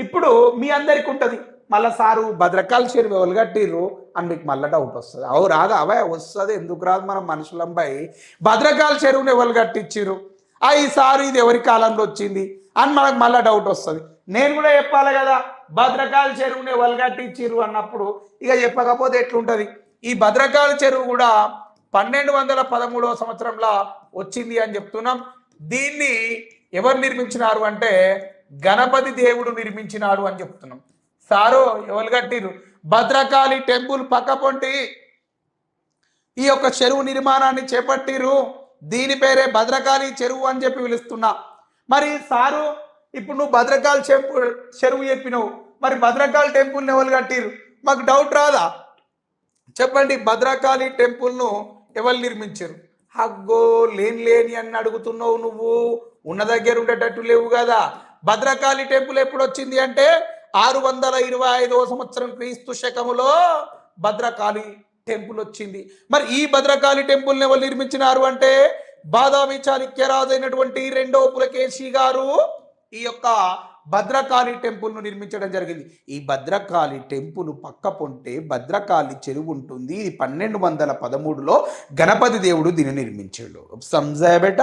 ఇప్పుడు మీ అందరికి ఉంటుంది. మళ్ళా సారు భద్రకాల చెరువు ఎవరు కట్టిర్రు? అని మీకు మళ్ళీ డౌట్ వస్తుంది. అవు రాదు? అవే వస్తుంది. ఎందుకు రాదు మనం మనుషులంపై భద్రకాల చెరువుని ఎవరు ఆ ఈ సారు ఇది ఎవరి కాలంలో వచ్చింది? అని మనకు మళ్ళీ డౌట్ వస్తుంది. నేను కూడా చెప్పాలి కదా భద్రకాల చెరువుని ఎవరు అన్నప్పుడు ఇక చెప్పకపోతే ఎట్లుంటుంది? ఈ భద్రకాల చెరువు కూడా పన్నెండు వందల పదమూడవ సంవత్సరంలో వచ్చింది అని చెప్తున్నాం. దీన్ని ఎవరు నిర్మించినారు అంటే గణపతి దేవుడు నిర్మించినాడు అని చెప్తున్నాం. సారో ఎవరు కట్టిరు భద్రకాళి టెంపుల్ పక్క పొంటి ఈ యొక్క చెరువు నిర్మాణాన్ని చేపట్టిరు దీని పేరే భద్రకాళి చెరువు అని చెప్పి పిలుస్తున్నా. మరి సారు ఇప్పుడు నువ్వు భద్రకాళి చెంపు చెరువు చెప్పినవు. మరి భద్రకాళి టెంపుల్ని ఎవరు కట్టిరు మాకు డౌట్ రాదా? చెప్పండి భద్రకాళి టెంపుల్ను ఎవరు నిర్మించారు అగ్గో లేని లేని అని అడుగుతున్నావు నువ్వు. ఉన్న దగ్గర ఉండేటట్టు లేవు కదా. భద్రకాళి టెంపుల్ ఎప్పుడు వచ్చింది అంటే ఆరు వందల ఇరవై ఐదవ సంవత్సరం క్రీస్తు శకములో భద్రకాళి టెంపుల్ వచ్చింది. మరి ఈ భద్రకాళి టెంపుల్ని ఎవరు నిర్మించినారు అంటే బాదామి చాళుక్యరాజు అయినటువంటి రెండవ పులకేశి గారు ఈ యొక్క భద్రకాళి టెంపుల్ను నిర్మించడం జరిగింది. ఈ భద్రకాళి టెంపుల్ పక్క పొంటే భద్రకాళి చెరువు ఉంటుంది. ఇది పన్నెండు వందల పదమూడులో గణపతి దేవుడు దీన్ని నిర్మించాడు. సంజాయ బేట